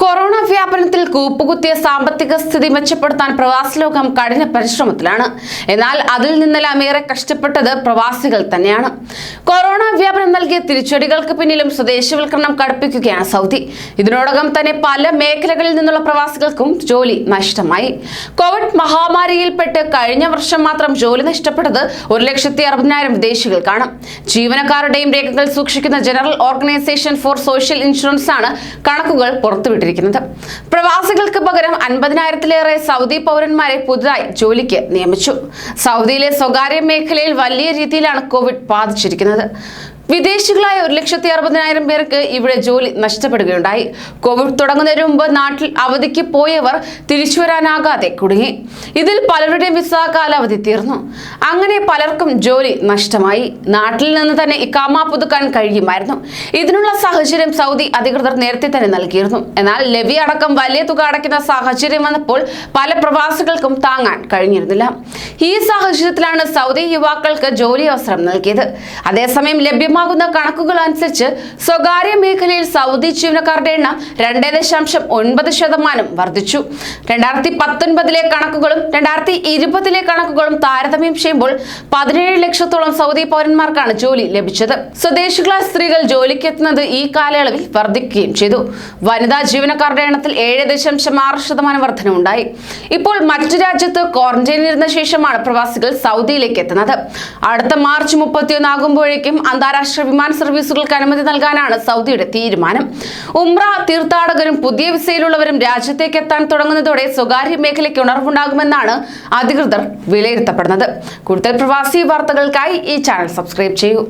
Corona വ്യാപനത്തിൽ കൂപ്പുകുത്തിയ സാമ്പത്തിക സ്ഥിതി മെച്ചപ്പെടുത്താൻ പ്രവാസി ലോകം കഠിന പരിശ്രമത്തിലാണ്. എന്നാൽ അതിൽ നിന്നെല്ലാം ഏറെ കഷ്ടപ്പെട്ടത് പ്രവാസികൾ തന്നെയാണ്. കൊറോണ വ്യാപനം നൽകിയ തിരിച്ചടികൾക്ക് പിന്നിലും സ്വദേശവൽക്കരണം കടുപ്പിക്കുകയാണ് സൗദി. ഇതിനോടകം തന്നെ പല മേഖലകളിൽ നിന്നുള്ള പ്രവാസികൾക്കും ജോലി നഷ്ടമായി. കോവിഡ് മഹാമാരിയിൽപ്പെട്ട് കഴിഞ്ഞ വർഷം മാത്രം ജോലി നഷ്ടപ്പെട്ടത് ഒരു ലക്ഷത്തി അറുപതിനായിരം വിദേശികൾക്കാണ്. ജീവനക്കാരുടെയും രേഖകൾ സൂക്ഷിക്കുന്ന general organisation for social insurance ആണ് കണക്കുകൾ പുറത്തുവിട്ടിരിക്കുന്നത് പ്രവാസികൾക്ക് പകരം അൻപതിനായിരത്തിലേറെ സൗദി പൗരന്മാരെ പുതുതായി ജോലിക്ക് നിയമിച്ചു. സൗദിയിലെ സ്വകാര്യ മേഖലയിൽ വലിയ രീതിയിലാണ് കോവിഡ് ബാധിച്ചിരിക്കുന്നത്. വിദേശികളായ ഒരു ലക്ഷത്തി അറുപതിനായിരം പേർക്ക് ഇവിടെ ജോലി നഷ്ടപ്പെടുകയുണ്ടായി. കോവിഡ് തുടങ്ങുന്നതിന് മുമ്പ് നാട്ടിൽ അവധിക്ക് പോയവർ തിരിച്ചു വരാനാകാതെ കുടുങ്ങി. ഇതിൽ പലരുടെയും വിസ കാലാവധി തീർന്നു. അങ്ങനെ പലർക്കും ജോലി നഷ്ടമായി. നാട്ടിൽ നിന്ന് തന്നെ ഇക്കാമ പുതുക്കാൻ കഴിയുമായിരുന്നു. ഇതിനുള്ള സാഹചര്യം സൗദി അധികൃതർ നേരത്തെ തന്നെ നൽകിയിരുന്നു. എന്നാൽ ലവി അടക്കം വലിയ തുക അടയ്ക്കുന്ന സാഹചര്യം വന്നപ്പോൾ പല പ്രവാസികൾക്കും താങ്ങാൻ കഴിഞ്ഞിരുന്നില്ല. ഈ സാഹചര്യത്തിലാണ് സൗദി യുവാക്കൾക്ക് ജോലി അവസരം നൽകിയത്. അതേസമയം ലഭ്യമാകുന്ന കണക്കുകൾ അനുസരിച്ച് സ്വകാര്യ മേഖലയിൽ സൗദി ജീവനക്കാരുടെ എണ്ണം രണ്ടേ ദശാംശം ഒൻപത് ശതമാനം വർദ്ധിച്ചു. രണ്ടായിരത്തി പത്തൊൻപതിലെ കണക്കുകളും രണ്ടായിരത്തി ഇരുപതിലെ കണക്കുകളും താരതമ്യം ചെയ്യുമ്പോൾ പതിനേഴ് ലക്ഷത്തോളം സൗദി പൗരന്മാർക്കാണ് ജോലി ലഭിച്ചത്. സ്വദേശികളായ സ്ത്രീകൾ ജോലിക്ക് എത്തുന്നത് ഈ കാലയളവിൽ വർദ്ധിക്കുകയും ചെയ്തു. വനിതാ ജീവനക്കാരുടെ എണ്ണത്തിൽ ഏഴ് ദശാംശം ആറ് ശതമാനം വർധനമുണ്ടായി ഇപ്പോൾ മറ്റു രാജ്യത്ത് ക്വാറന്റൈനിലിരുന്ന ശേഷമാണ് പ്രവാസികൾ സൗദിയിലേക്ക് എത്തുന്നത്. അടുത്ത മാർച്ച് മുപ്പത്തിയൊന്ന് ആകുമ്പോഴേക്കും അന്താരാഷ്ട്ര വിമാന സർവീസുകൾക്ക് അനുമതി നൽകാനാണ് സൗദിയുടെ തീരുമാനം. ഉംറ തീർത്ഥാടകരും പുതിയ വിസയിലുള്ളവരും രാജ്യത്തേക്ക് എത്താൻ തുടങ്ങുന്നതോടെ സ്വകാര്യ മേഖലയ്ക്ക് ഉണർവുണ്ടാകുമെന്നാണ് അധികൃതർ വിലയിരുത്തപ്പെടുന്നത്. കൂടുതൽ പ്രവാസി വാർത്തകൾക്കായി ഈ ചാനൽ സബ്സ്ക്രൈബ് ചെയ്യൂ.